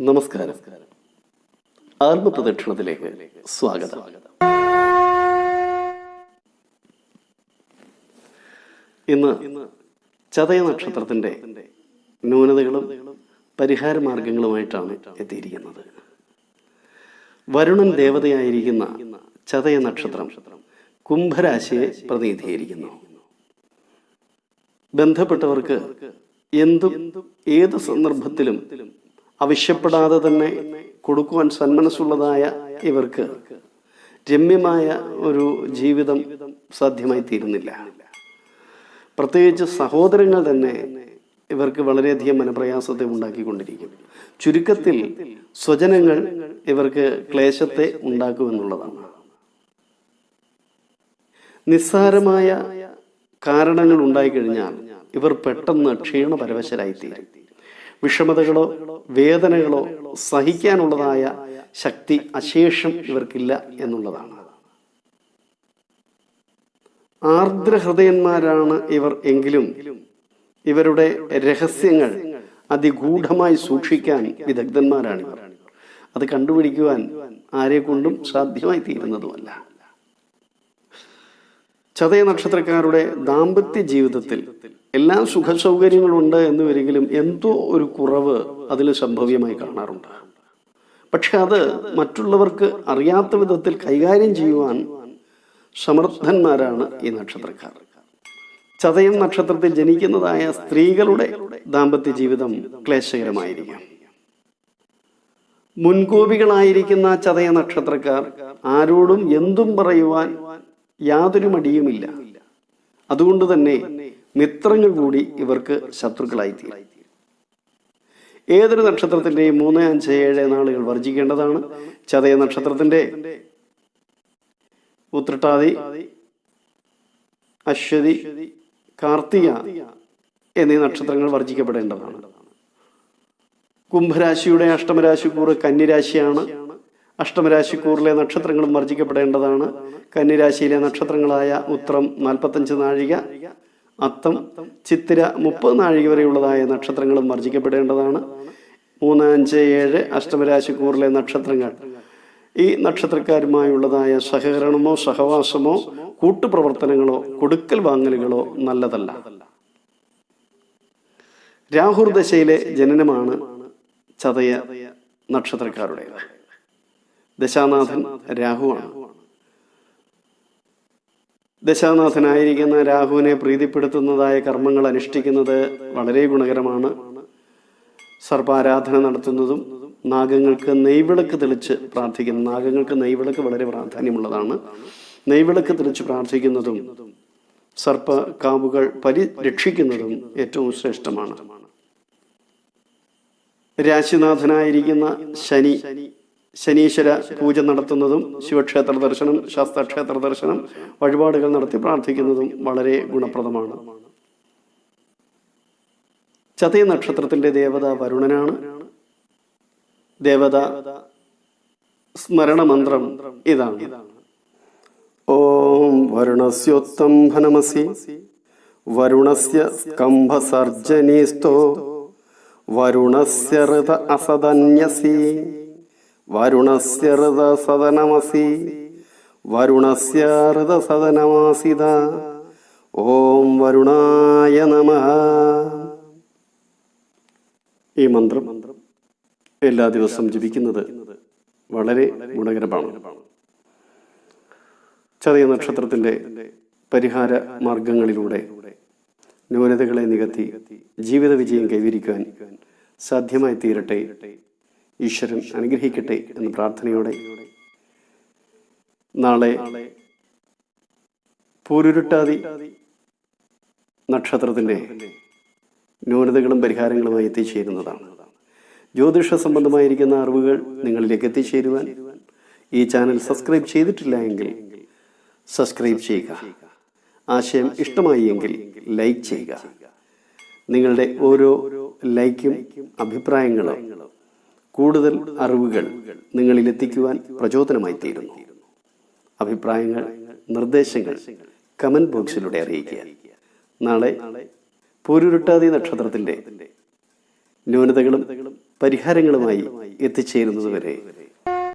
നമസ്കാരം. ആത്മപ്രദക്ഷിണത്തിലേക്ക് സ്വാഗതം. ഇന്ന് ചതയ നക്ഷത്രത്തിന്റെ ന്യൂനതകളും പരിഹാര മാർഗങ്ങളുമായിട്ടാണ് എത്തിയിരിക്കുന്നത്. വരുണൻ ദേവതയായിരിക്കുന്ന ചതയ നക്ഷത്രം കുംഭരാശിയെ പ്രതിനിധീകരിക്കുന്നു. ബന്ധപ്പെട്ടവർക്ക് എന്തും ഏത് സന്ദർഭത്തിലും ആവശ്യപ്പെടാതെ തന്നെ കൊടുക്കുവാൻ സന്മനസ്സുള്ളതായ ഇവർക്ക് രമ്യമായ ഒരു ജീവിതം സാധ്യമായി തീരുന്നില്ല പ്രത്യേകിച്ച് സഹോദരങ്ങൾ തന്നെ ഇവർക്ക് വളരെയധികം മനപ്രയാസത്തെ ഉണ്ടാക്കിക്കൊണ്ടിരിക്കും. ചുരുക്കത്തിൽ സ്വജനങ്ങൾ ഇവർക്ക് ക്ലേശത്തെ ഉണ്ടാക്കുമെന്നുള്ളതാണ്. നിസ്സാരമായ കാരണങ്ങൾ ഉണ്ടായിക്കഴിഞ്ഞാൽ ഇവർ പെട്ടെന്ന് ക്ഷീണപരവശരായിത്തീരും. വിഷമതകളോ വേദനകളോ സഹിക്കാനുള്ളതായ ശക്തി അശേഷം ഇവർക്കില്ല എന്നുള്ളതാണ്. ആർദ്രഹൃദയന്മാരാണ് ഇവർ എങ്കിലും ഇവരുടെ രഹസ്യങ്ങൾ അതിഗൂഢമായി സൂക്ഷിക്കാൻ വിദഗ്ധന്മാരാണ് ഇവർ അത് കണ്ടുപിടിക്കുവാൻ ആരെ കൊണ്ടും സാധ്യമായി തീരുന്നതുമല്ല ചതയ നക്ഷത്രക്കാരുടെ ദാമ്പത്യ ജീവിതത്തിൽ എല്ലാ സുഖ സൗകര്യങ്ങളുണ്ട് എന്ന് വരികിലും എന്തോ ഒരു കുറവ് അതിൽ സംഭവ്യമായി കാണാറുണ്ട്. പക്ഷെ അത് മറ്റുള്ളവർക്ക് അറിയാത്ത വിധത്തിൽ കൈകാര്യം ചെയ്യുവാൻ സമർത്ഥന്മാരാണ് ഈ നക്ഷത്രക്കാർ. ചതയം നക്ഷത്രത്തിൽ ജനിക്കുന്നതായ സ്ത്രീകളുടെ ദാമ്പത്യ ജീവിതം ക്ലേശകരമായിരിക്കാം. മുൻകോപികളായിരിക്കുന്ന ചതയ നക്ഷത്രക്കാർ ആരോടും എന്തും പറയുവാൻ യാതൊരു മടിയുമില്ല. അതുകൊണ്ട് തന്നെ മിത്രങ്ങൾ കൂടി ഇവർക്ക് ശത്രുക്കളായിത്തീരും. ഏതൊരു നക്ഷത്രത്തിന്റെയും മൂന്ന് അഞ്ച് ഏഴ് നാളുകൾ വർജിക്കേണ്ടതാണ്. ചതയ നക്ഷത്രത്തിന്റെ ഉത്രട്ടാതി അശ്വതി കാർത്തിക എന്നീ നക്ഷത്രങ്ങൾ വർജിക്കപ്പെടേണ്ടതാണ്. കുംഭരാശിയുടെ അഷ്ടമരാശിക്കൂർ കന്നിരാശിയാണ്. അഷ്ടമരാശിക്കൂറിലെ നക്ഷത്രങ്ങളും വർജിക്കപ്പെടേണ്ടതാണ്. കന്നിരാശിയിലെ നക്ഷത്രങ്ങളായ ഉത്രം നാൽപ്പത്തഞ്ച് നാഴിക അത്തം ചിത്തിര മുപ്പത് നാഴിക വരെയുള്ളതായ നക്ഷത്രങ്ങളും വർജിക്കപ്പെടേണ്ടതാണ്. മൂന്ന് അഞ്ച് ഏഴ് അഷ്ടമരാശിക്കൂറിലെ നക്ഷത്രങ്ങൾ. ഈ നക്ഷത്രക്കാരുമായുള്ളതായ സഹകരണമോ സഹവാസമോ കൂട്ടുപ്രവർത്തനങ്ങളോ കൊടുക്കൽ വാങ്ങലുകളോ നല്ലതല്ല. രാഹുർ ദശയിലെ ജനനമാണ് ചതയ നക്ഷത്രക്കാരുടേത്. ദശാനാഥൻ രാഹുവാണ്. ദശാനാഥനായിരിക്കുന്ന രാഹുവിനെ പ്രീതിപ്പെടുത്തുന്നതായ കർമ്മങ്ങൾ അനുഷ്ഠിക്കുന്നത് വളരെ ഗുണകരമാണ്. സർപ്പാരാധന നടത്തുന്നതും നാഗങ്ങൾക്ക് നെയ്വിളക്ക് തെളിച്ച് പ്രാർത്ഥിക്കുന്നു നാഗങ്ങൾക്ക് നെയ്വിളക്ക് വളരെ പ്രാധാന്യമുള്ളതാണ്. നെയ്വിളക്ക് തെളിച്ച് പ്രാർത്ഥിക്കുന്നതും സർപ്പ കാവുകൾ പരിരക്ഷിക്കുന്നതും ഏറ്റവും ശ്രേഷ്ഠമാണ്. രാശിനാഥനായിരിക്കുന്ന ശനി ശനീശ്വര പൂജ നടത്തുന്നതും ശിവക്ഷേത്ര ദർശനം ശാസ്ത്രക്ഷേത്ര ദർശനം വഴിപാടുകൾ നടത്തി പ്രാർത്ഥിക്കുന്നതും വളരെ ഗുണപ്രദമാണ്. ചതയ നക്ഷത്രത്തിന്റെ ദേവത വരുണനാണ്. ദേവത സ്മരണ മന്ത്രം ഇതാണ്. ഓം വരുണസ്യോത്തംഭനമസി വരുണസ്യ സ്കംഭസർജനീസ്തോ വരുണസ്യ ഋത അസദന്യസി. വരുണസ്യ ഋത സദനമസി വരുണസ്യ ഋത സദനമാസിത ഓം വരുണായ നമ. ഈ മന്ത്രം എല്ലാ ദിവസവും ജപിക്കുന്നത് വളരെ ഗുണകരമാണ്. ചതയ നക്ഷത്രത്തിന്റെ പരിഹാര മാർഗങ്ങളിലൂടെ ന്യൂനതകളെ നികത്തി ജീവിത വിജയം കൈവരിക്കാൻ സാധ്യമായി തീരട്ടെ ഈശ്വരൻ അനുഗ്രഹിക്കട്ടെ എന്ന പ്രാർത്ഥനയോടെ നാളെ പൂരുരുട്ടാതി നക്ഷത്രത്തിന്റെ ന്യൂനതകളും പരിഹാരങ്ങളുമായി എത്തിച്ചേരുന്നതാണ്. ജ്യോതിഷ സംബന്ധമായിരിക്കുന്ന അറിവുകൾ നിങ്ങളിലേക്ക് എത്തിച്ചേരുവാൻ ഈ ചാനൽ സബ്സ്ക്രൈബ് ചെയ്തിട്ടില്ല എങ്കിൽ സബ്സ്ക്രൈബ് ചെയ്യുക. ആശയം ഇഷ്ടമായി എങ്കിൽ ലൈക്ക് ചെയ്യുക. നിങ്ങളുടെ ഓരോ ലൈക്കും അഭിപ്രായങ്ങളും കൂടുതൽ അറിവുകൾ നിങ്ങളിൽ എത്തിക്കുവാൻ പ്രചോദനമായി തീരുന്നു അഭിപ്രായങ്ങൾ നിർദ്ദേശങ്ങൾ കമന്റ് ബോക്സിലൂടെ അറിയിക്കുക. നാളെ പൂരുരുട്ടാതി നക്ഷത്രത്തിന്റെ ന്യൂനതകളും പരിഹാരങ്ങളുമായി എത്തിച്ചേരുന്നതുവരെ